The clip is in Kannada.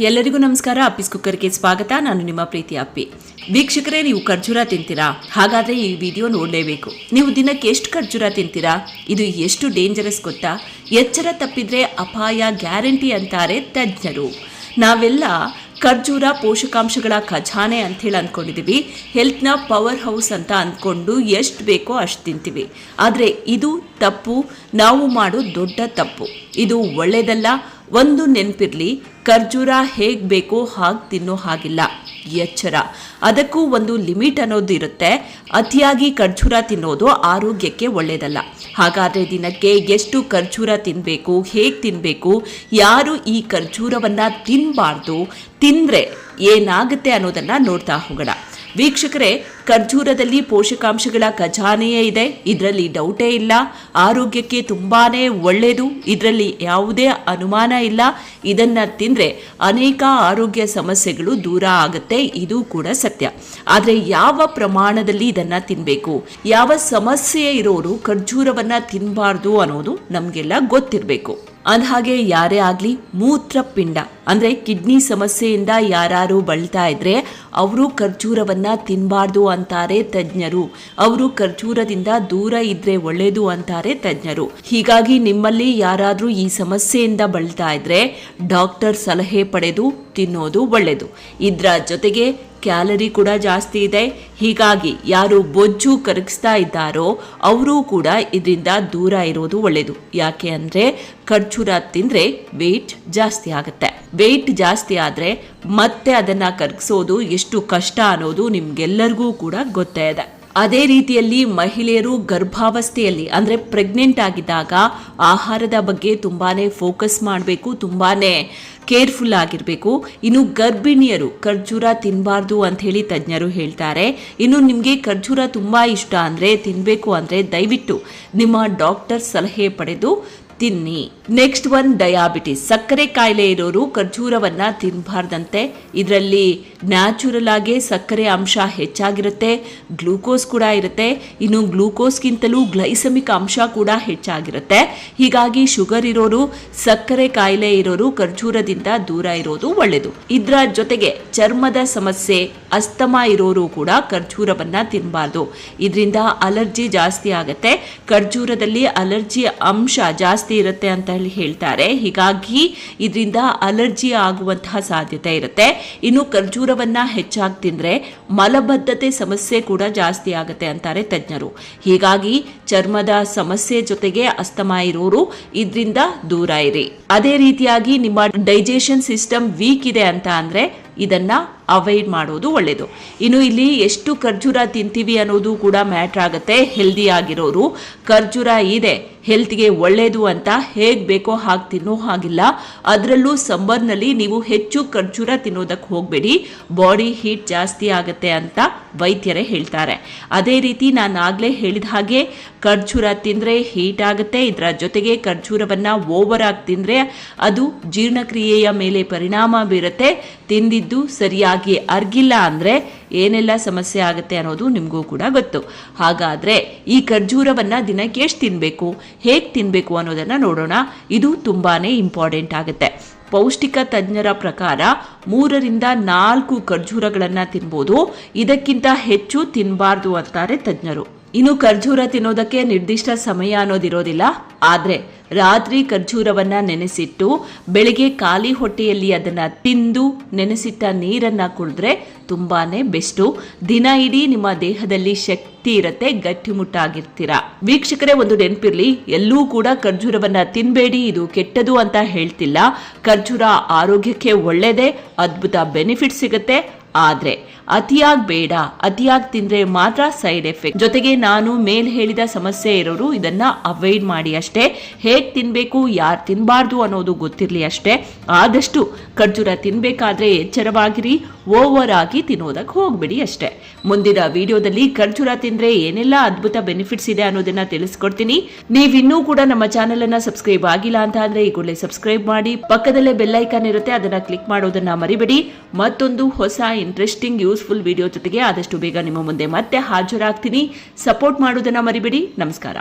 ಎಲ್ಲರಿಗೂ ನಮಸ್ಕಾರ. ಅಪ್ಪಿಸ್ ಕುಕ್ಕರ್ಗೆ ಸ್ವಾಗತ. ನಾನು ನಿಮ್ಮ ಪ್ರೀತಿ ಅಪ್ಪಿ. ವೀಕ್ಷಕರೇ, ನೀವು ಖರ್ಜೂರ ತಿಂತೀರಾ? ಹಾಗಾದ್ರೆ ಈ ವಿಡಿಯೋ ನೋಡಲೇಬೇಕು. ನೀವು ದಿನಕ್ಕೆ ಎಷ್ಟು ಖರ್ಜೂರ ತಿಂತೀರಾ? ಇದು ಎಷ್ಟು ಡೇಂಜರಸ್ ಗೊತ್ತಾ? ಎಚ್ಚರ ತಪ್ಪಿದ್ರೆ ಅಪಾಯ ಗ್ಯಾರಂಟಿ ಅಂತಾರೆ ತಜ್ಞರು. ನಾವೆಲ್ಲ ಖರ್ಜೂರ ಪೋಷಕಾಂಶಗಳ ಖಜಾನೆ ಅಂಥೇಳಿ ಅಂದ್ಕೊಂಡಿದ್ದೀವಿ ಹೆಲ್ತ್ನ ಪವರ್ ಹೌಸ್ ಅಂತ ಅಂದ್ಕೊಂಡು ಎಷ್ಟು ಬೇಕೋ ಅಷ್ಟು ತಿಂತೀವಿ. ಆದರೆ ಇದು ತಪ್ಪು. ನಾವು ಮಾಡೋ ದೊಡ್ಡ ತಪ್ಪು. ಇದು ಒಳ್ಳೆಯದಲ್ಲ ಒಂದು ನೆನಪಿರಲಿ, ಖರ್ಜೂರ ಹೇಗೆ ಬೇಕೋ ಹಾಗೆ ತಿನ್ನೋ ಹಾಗಿಲ್ಲ. ಎಚ್ಚರ. ಅದಕ್ಕೂ ಒಂದು ಲಿಮಿಟ್ ಅನ್ನೋದು ಇರುತ್ತೆ. ಅತಿಯಾಗಿ ಖರ್ಜೂರ ತಿನ್ನೋದು ಆರೋಗ್ಯಕ್ಕೆ ಒಳ್ಳೆಯದಲ್ಲ ಹಾಗಾದರೆ ದಿನಕ್ಕೆ ಎಷ್ಟು ಖರ್ಜೂರ ತಿನ್ನಬೇಕು ಹೇಗೆ ತಿನ್ನಬೇಕು ಯಾರು ಈ ಖರ್ಜೂರವನ್ನು ತಿನ್ನಬಾರ್ದು ತಿಂದರೆ ಏನಾಗುತ್ತೆ ಅನ್ನೋದನ್ನು ನೋಡ್ತಾ ಹೋಗೋಣ. ವೀಕ್ಷಕರೇ ಖರ್ಜೂರದಲ್ಲಿ ಪೋಷಕಾಂಶಗಳ ಖಜಾನೆಯೇ ಇದೆ. ಇದರಲ್ಲಿ ಡೌಟೇ ಇಲ್ಲ. ಆರೋಗ್ಯಕ್ಕೆ ತುಂಬಾನೇ ಒಳ್ಳೆಯದು ಇದರಲ್ಲಿ ಯಾವುದೇ ಅನುಮಾನ ಇಲ್ಲ. ಇದನ್ನ ತಿಂದರೆ ಅನೇಕ ಆರೋಗ್ಯ ಸಮಸ್ಯೆಗಳು ದೂರ ಆಗುತ್ತೆ. ಇದು ಕೂಡ ಸತ್ಯ. ಆದರೆ ಯಾವ ಪ್ರಮಾಣದಲ್ಲಿ ಇದನ್ನ ತಿನ್ನಬೇಕು ಯಾವ ಸಮಸ್ಯೆ ಇರೋರು ಖರ್ಜೂರವನ್ನು ತಿನ್ನಬಾರ್ದು ಅನ್ನೋದು ನಮಗೆಲ್ಲ ಗೊತ್ತಿರಬೇಕು. ಅಂದಹಾಗೆ ಯಾರೇ ಆಗಲಿ ಮೂತ್ರಪಿಂಡ, ಅಂದರೆ ಕಿಡ್ನಿ ಸಮಸ್ಯೆಯಿಂದ ಯಾರು ಬಳಲ್ತಾ ಇದ್ರೆ ಅವರು ಖರ್ಜೂರವನ್ನ ತಿನ್ನಬಾರ್ದು ಅಂತಾರೆ ತಜ್ಞರು. ಅವರು ಖರ್ಜೂರದಿಂದ ದೂರ ಇದ್ರೆ ಒಳ್ಳೆಯದು ಅಂತಾರೆ ತಜ್ಞರು. ಹೀಗಾಗಿ ನಿಮ್ಮಲ್ಲಿ ಯಾರಾದರೂ ಈ ಸಮಸ್ಯೆಯಿಂದ ಬಳಲ್ತಾ ಇದ್ರೆ ಡಾಕ್ಟರ್ ಸಲಹೆ ಪಡೆದು ತಿನ್ನೋದು ಒಳ್ಳೆಯದು ಇದರ ಜೊತೆಗೆ ಕ್ಯಾಲರಿ ಕೂಡ ಜಾಸ್ತಿ ಇದೆ. ಹೀಗಾಗಿ ಯಾರು ಬೊಜ್ಜು ಕರಗಿಸ್ತಾ ಇದ್ದಾರೋ ಅವರು ಕೂಡ ಇದರಿಂದ ದೂರ ಇರೋದು ಒಳ್ಳೆಯದು ಯಾಕೆ ಅಂದರೆ ಖರ್ಜೂರ ತಿಂದರೆ ವೆಯ್ಟ್ ಜಾಸ್ತಿ ಆಗುತ್ತೆ. ವೆಯ್ಟ್ ಜಾಸ್ತಿ ಆದರೆ ಮತ್ತೆ ಅದನ್ನು ಕರಗಿಸೋದು ಎಷ್ಟು ಕಷ್ಟ ಅನ್ನೋದು ನಿಮಗೆಲ್ಲರಿಗೂ ಕೂಡ ಗೊತ್ತೇ ಇದೆ. ಅದೇ ರೀತಿಯಲ್ಲಿ ಮಹಿಳೆಯರು ಗರ್ಭಾವಸ್ಥೆಯಲ್ಲಿ, ಅಂದರೆ ಪ್ರೆಗ್ನೆಂಟ್ ಆಗಿದ್ದಾಗ ಆಹಾರದ ಬಗ್ಗೆ ತುಂಬಾ ಫೋಕಸ್ ಮಾಡಬೇಕು ತುಂಬಾ ಕೇರ್ಫುಲ್ ಆಗಿರಬೇಕು. ಇನ್ನು ಗರ್ಭಿಣಿಯರು, ಖರ್ಜೂರ ತಿನ್ನಬಾರ್ದು ಅಂತ ಹೇಳಿ ತಜ್ಞರು ಹೇಳ್ತಾರೆ. ಇನ್ನು ನಿಮಗೆ ಖರ್ಜೂರ ತುಂಬ ಇಷ್ಟ ಅಂದರೆ ತಿನ್ನಬೇಕು ಅಂದರೆ ದಯವಿಟ್ಟು ನಿಮ್ಮ ಡಾಕ್ಟರ್ ಸಲಹೆ ಪಡೆದು ತಿನ್ನಿ. ನೆಕ್ಸ್ಟ್ ಒನ್ ಡಯಾಬಿಟಿಸ್ ಸಕ್ಕರೆ ಕಾಯಿಲೆ ಇರೋರು ಖರ್ಜೂರವನ್ನ ತಿನ್ನಬಾರ್ದಂತೆ ಇದರಲ್ಲಿ ನ್ಯಾಚುರಲ್ ಆಗಿ ಸಕ್ಕರೆ ಅಂಶ ಹೆಚ್ಚಾಗಿರುತ್ತೆ ಗ್ಲೂಕೋಸ್ ಕೂಡ ಇರುತ್ತೆ, ಇನ್ನು ಗ್ಲೂಕೋಸ್ಗಿಂತಲೂ ಗ್ಲೈಸಮಿಕ್ ಅಂಶ ಕೂಡ ಹೆಚ್ಚಾಗಿರುತ್ತೆ. ಹೀಗಾಗಿ ಶುಗರ್ ಇರೋರು, ಸಕ್ಕರೆ ಕಾಯಿಲೆ ಇರೋರು ಖರ್ಜೂರದಿಂದ ದೂರ ಇರೋದು ಒಳ್ಳೆಯದು ಇದರ ಜೊತೆಗೆ ಚರ್ಮದ ಸಮಸ್ಯೆ, ಅಸ್ತಮ ಇರೋರು ಕೂಡ ಖರ್ಜೂರವನ್ನ ತಿನ್ನಬಾರ್ದು ಇದರಿಂದ ಅಲರ್ಜಿ ಜಾಸ್ತಿ ಆಗುತ್ತೆ. ಖರ್ಜೂರದಲ್ಲಿ ಅಲರ್ಜಿ ಅಂಶ ಜಾಸ್ತಿ ಇರುತ್ತೆ ಅಂತ ಹೇಳಿ ಹೇಳ್ತಾರೆ. ಹೀಗಾಗಿ ಇದರಿಂದ ಅಲರ್ಜಿ ಆಗುವಂತಹ ಸಾಧ್ಯತೆ ಇರುತ್ತೆ. ಇನ್ನು ಖರ್ಜೂರವನ್ನ ಹೆಚ್ಚಾಗಿ ತಿಂದ್ರೆ ಮಲಬದ್ಧತೆ ಸಮಸ್ಯೆ ಕೂಡ ಜಾಸ್ತಿ ಆಗುತ್ತೆ ಅಂತಾರೆ ತಜ್ಞರು. ಹೀಗಾಗಿ ಚರ್ಮದ ಸಮಸ್ಯೆ ಜೊತೆಗೆ ಅಸ್ತಮ ಇರೋರು ಇದರಿಂದ ದೂರ ಇರಿ. ಅದೇ ರೀತಿಯಾಗಿ ನಿಮ್ಮ ಡೈಜೆಷನ್ ಸಿಸ್ಟಮ್ ವೀಕ್ ಇದೆ ಅಂತ ಅಂದ್ರೆ ಇದನ್ನ ಅವಾಯ್ಡ್ ಮಾಡೋದು ಒಳ್ಳೆಯದು ಇನ್ನು ಇಲ್ಲಿ ಎಷ್ಟು ಖರ್ಜೂರ ತಿಂತೀವಿ ಅನ್ನೋದು ಕೂಡ ಮ್ಯಾಟ್ರ್ ಆಗುತ್ತೆ. ಹೆಲ್ದಿ ಆಗಿರೋರು ಖರ್ಜೂರ ಇದೆ. ಹೆಲ್ತ್ಗೆ ಒಳ್ಳೆಯದು ಅಂತ ಹೇಗೆ ಬೇಕೋ ಹಾಗೆ ತಿನ್ನೋ ಹಾಗಿಲ್ಲ. ಅದರಲ್ಲೂ ಸಂಬರ್ನಲ್ಲಿ ನೀವು ಹೆಚ್ಚು ಖರ್ಜೂರ ತಿನ್ನೋದಕ್ಕೆ ಹೋಗಬೇಡಿ. ಬಾಡಿ ಹೀಟ್ ಜಾಸ್ತಿ ಆಗುತ್ತೆ ಅಂತ ವೈದ್ಯರೇ ಹೇಳ್ತಾರೆ. ಅದೇ ರೀತಿ ನಾನು ಆಗಲೇ ಹೇಳಿದ ಹಾಗೆ ಖರ್ಜೂರ ತಿಂದರೆ ಹೀಟ್ ಆಗುತ್ತೆ. ಇದರ ಜೊತೆಗೆ ಖರ್ಜೂರವನ್ನು ಓವರ್ ಆಗಿ ತಿಂದರೆ ಅದು ಜೀರ್ಣಕ್ರಿಯೆಯ ಮೇಲೆ ಪರಿಣಾಮ ಬೀರುತ್ತೆ. ತಿಂದಿದ್ದು ಸರಿಯಾಗಿ ಅರ್ಗಿಲ್ಲ ಅಂದರೆ ಏನೆಲ್ಲ ಸಮಸ್ಯೆ ಆಗುತ್ತೆ ಅನ್ನೋದು ನಿಮಗೂ ಕೂಡ ಗೊತ್ತು. ಹಾಗಾದ್ರೆ ಈ ಖರ್ಜೂರವನ್ನು ದಿನಕ್ಕೆ ಎಷ್ಟು ತಿನ್ನಬೇಕು ಹೇಗೆ ತಿನ್ನಬೇಕು ಅನ್ನೋದನ್ನ ನೋಡೋಣ. ಇದು ತುಂಬಾ ಇಂಪಾರ್ಟೆಂಟ್ ಆಗುತ್ತೆ. ಪೌಷ್ಟಿಕ ತಜ್ಞರ ಪ್ರಕಾರ ಮೂರರಿಂದ ನಾಲ್ಕು ಖರ್ಜೂರಗಳನ್ನು ತಿನ್ಬೋದು. ಇದಕ್ಕಿಂತ ಹೆಚ್ಚು ತಿನ್ನಬಾರ್ದು ಅಂತಾರೆ ತಜ್ಞರು. ಇನ್ನು ಖರ್ಜೂರ ತಿನ್ನೋದಕ್ಕೆ ನಿರ್ದಿಷ್ಟ ಸಮಯ ಅನ್ನೋದಿರೋದಿಲ್ಲ. ಆದರೆ ರಾತ್ರಿ ಖರ್ಜೂರವನ್ನ ನೆನೆಸಿಟ್ಟು, ಬೆಳಿಗ್ಗೆ ಖಾಲಿ ಹೊಟ್ಟೆಯಲ್ಲಿ ಅದನ್ನ ತಿಂದು ನೆನೆಸಿಟ್ಟ ನೀರನ್ನ ಕುಡಿದ್ರೆ ತುಂಬಾನೇ ಬೆಸ್ಟು. ದಿನ ಇಡೀ ನಿಮ್ಮ ದೇಹದಲ್ಲಿ ಶಕ್ತಿ ಇರತ್ತೆ, ಗಟ್ಟಿಮುಟ್ಟಾಗಿರ್ತೀರಾ. ವೀಕ್ಷಕರೇ, ಒಂದು ನೆನಪಿರ್ಲಿ, ಎಲ್ಲೂ ಕೂಡ ಖರ್ಜೂರವನ್ನ ತಿನ್ಬೇಡಿ, ಇದು ಕೆಟ್ಟದು ಅಂತ ಹೇಳ್ತಿಲ್ಲ. ಖರ್ಜೂರ ಆರೋಗ್ಯಕ್ಕೆ ಒಳ್ಳೇದೇ, ಅದ್ಭುತ ಬೆನಿಫಿಟ್ ಸಿಗುತ್ತೆ. ಆದ್ರೆ ಅತಿಯಾಗಿ ಬೇಡ, ಅತಿಯಾಗಿ ತಿಂದ್ರೆ ಮಾತ್ರ ಸೈಡ್ ಎಫೆಕ್ಟ್. ಜೊತೆಗೆ ನಾನು ಮೇಲ್ ಹೇಳಿದ ಸಮಸ್ಯೆ ಇರೋರು ಇದನ್ನ ಅವಾಯ್ಡ್ ಮಾಡಿ ಅಷ್ಟೇ. ಹೇಗ್ ತಿನ್ಬೇಕು, ಯಾರ್ ತಿನ್ಬಾರ್ದು ಅನ್ನೋದು ಗೊತ್ತಿರ್ಲಿ ಅಷ್ಟೇ. ಆದಷ್ಟು ಖರ್ಜೂರ ತಿನ್ಬೇಕಾದ್ರೆ ಎಚ್ಚರವಾಗಿರಿ, ಓವರ್ ಆಗಿ ತಿನ್ನೋದಕ್ಕೆ ಹೋಗ್ಬಿಡಿ ಅಷ್ಟೇ. ಮುಂದಿನ ವಿಡಿಯೋದಲ್ಲಿ ಖರ್ಜೂರ ತಿಂದ್ರೆ ಏನೆಲ್ಲ ಅದ್ಭುತ ಬೆನಿಫಿಟ್ಸ್ ಇದೆ ಅನ್ನೋದನ್ನ ತಿಳಿಸ್ಕೊಡ್ತೀನಿ. ನೀವಿನ್ನೂ ಕೂಡ ನಮ್ಮ ಚಾನೆಲ್ ಅನ್ನ ಸಬ್ಸ್ಕ್ರೈಬ್ ಆಗಿಲ್ಲ ಅಂತ ಅಂದ್ರೆ ಈ ಸಬ್ಸ್ಕ್ರೈಬ್ ಮಾಡಿ. ಪಕ್ಕದಲ್ಲೇ ಬೆಲ್ ಐಕಾನ್ ಇರುತ್ತೆ, ಅದನ್ನ ಕ್ಲಿಕ್ ಮಾಡೋದನ್ನ ಮರಿಬೇಡಿ. ಮತ್ತೊಂದು ಹೊಸ ಇಂಟ್ರೆಸ್ಟಿಂಗ್ ಯೂಸ್ಫುಲ್ ವಿಡಿಯೋ ಜೊತೆಗೆ ಆದಷ್ಟು ಬೇಗ ನಿಮ್ಮ ಮುಂದೆ ಮತ್ತೆ ಹಾಜರಾಗ್ತೀನಿ. ಸಪೋರ್ಟ್ ಮಾಡೋದನ್ನ ಮರಿಬೇಡಿ. ನಮಸ್ಕಾರ.